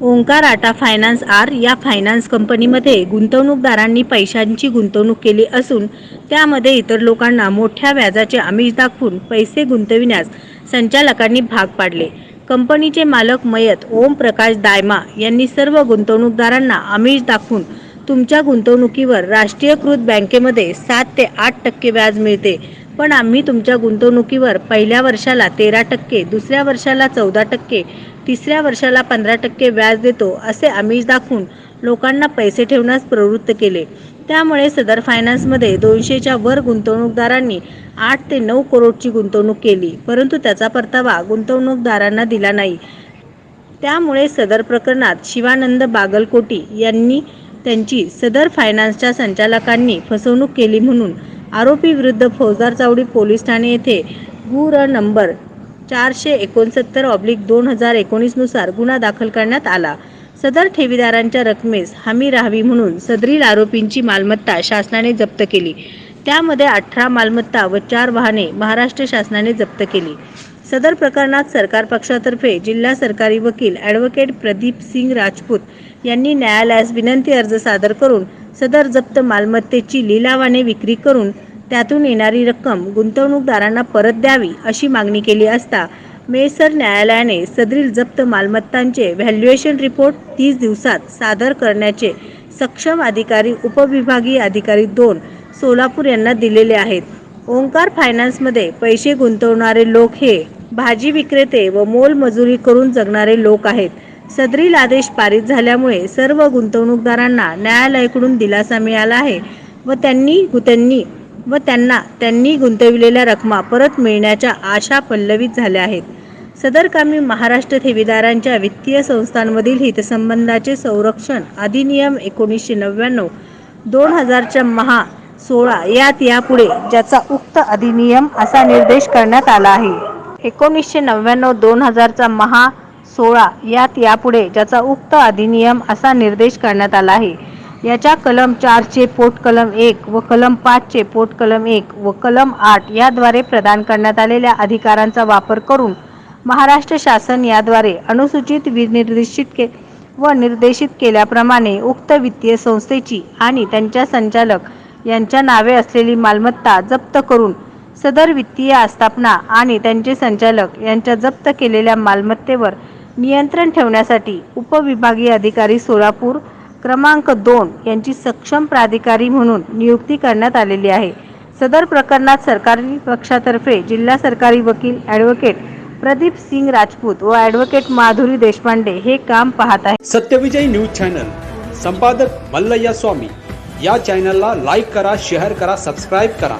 ओंकार आटा फायनान्स आर या फायनान्स कंपनीमध्ये गुंतवणूकदारांनी पैशांची गुंतवणूक केली असून त्यामध्ये इतर लोकांना मोठ्या व्याजाचे आमिष दाखवून पैसे गुंतविण्यास संचालकांनी भाग पाडले. कंपनीचे मालक मयत ओम प्रकाश दायमा यांनी सर्व गुंतवणूकदारांना आमिष दाखवून तुमच्या गुंतवणुकीवर राष्ट्रीयकृत बँकेमध्ये सात ते आठ टक्के व्याज मिळते. पण आम्ही तुमच्या गुंतवणुकीवर पहिल्या वर्षाला तेरा टक्के दुसऱ्या वर्षाला चौदा टक्के तिसऱ्या वर्षाला पंधरा टक्के व्याज देतो असे आमिष दाखवून लोकांना पैसे ठेवण्यास प्रवृत्त केले. त्यामुळे सदर फायनान्समध्ये दोनशेच्या वर गुंतवणूकदारांनी आठ ते नऊ करोडची गुंतवणूक केली परंतु त्याचा परतावा गुंतवणूकदारांना दिला नाही. त्यामुळे सदर प्रकरणात शिवानंद बागलकोटी यांनी त्यांची सदर फायनान्सच्या संचालकांनी फसवणूक केली म्हणून आरोपी विरुद्ध फौजदार चावडी पोलीस ठाणे येथे गुर नंबर चारशे एकोणसत्तर ऑब्लिक दोन हजार एकोणीसनुसार गुन्हा दाखल करण्यात आला. सदर ठेवीदारांच्या रकमेस हमी राहावी म्हणून सदरील आरोपींची मालमत्ता शासनाने जप्त केली. त्यामध्ये अठरा मालमत्ता व चार वाहने महाराष्ट्र शासनाने जप्त केली. सदर प्रकरणात सरकार पक्षातर्फे जिल्हा सरकारी वकील ॲडव्होकेट प्रदीप सिंग राजपूत यांनी न्यायालयास विनंती अर्ज सादर करून सदर जप्त मालमत्तेची लिलावाने विक्री करून त्यातून येणारी रक्कम गुंतवणूकदारांना परत द्यावी अशी मागणी केली असता मेसर न्यायालयाने सदरील जप्त मालमत्तांचे व्हॅल्युएशन रिपोर्ट तीस दिवसात सादर करण्याचे सक्षम अधिकारी उपविभागीय अधिकारी दोन सोलापूर यांना दिलेले आहेत. ओंकार फायनान्समध्ये पैसे गुंतवणारे लोक हे भाजी विक्रेते व मोलमजुरी करून जगणारे लोक आहेत. सदरील आदेश पारित झाल्यामुळे सर्व गुंतवणूकदारांना न्यायालयाकडून दिलासा मिळाला आहे व त्यांनी त्यांनी व त्यांना त्यांनी गुंतविलेल्या रकमा परत मिळण्याच्या आशा पल्लवित झाल्या आहेत. सदर कामी महाराष्ट्र ठेवीदारांच्या वित्तीय संस्थांमधील हितसंबंधाचे संरक्षण अधिनियम एकोणीसशे नव्याण्णव दोन हजारच्या महा सोळा यात यापुढे ज्याचा उक्त अधिनियम असा निर्देश करण्यात आला आहे. एकोणीसशे नव्याण्णव दोन हजारचा महा सोळा यात यापुढे ज्याचा उक्त अधिनियम असा निर्देश करण्यात आला आहे. याच्या कलम चारचे पोट कलम एक व कलम पाचचे पोट कलम एक व कलम आठ याद्वारे प्रदान करण्यात आलेल्या अधिकारांचा वापर करून महाराष्ट्र शासन याद्वारे अनुसूचित विनिर्देशित के व निर्देशित केल्याप्रमाणे उक्त वित्तीय संस्थेची आणि त्यांच्या संचालक यांच्या नावे असलेली मालमत्ता जप्त करून सदर वित्तीय आस्थापना आणि त्यांचे संचालक यांच्या जप्त केलेल्या मालमत्तेवर नियंत्रण ठेवण्यासाठी उपविभागीय अधिकारी सोलापूर क्रमांक दोन यांची सक्षम प्राधिकारी म्हणून नियुक्ती करण्यात आलेली आहे. सदर प्रकरणात सरकारी पक्षातर्फे जिल्हा सरकारी वकील ॲडव्होकेट प्रदीप सिंग राजपूत व ॲडव्होकेट माधुरी देशपांडे हे काम पाहत आहे सत्यविजय न्यूज चॅनल संपादक मल्लय्या स्वामी. या चॅनलला लाईक करा शेअर करा सबस्क्राईब करा.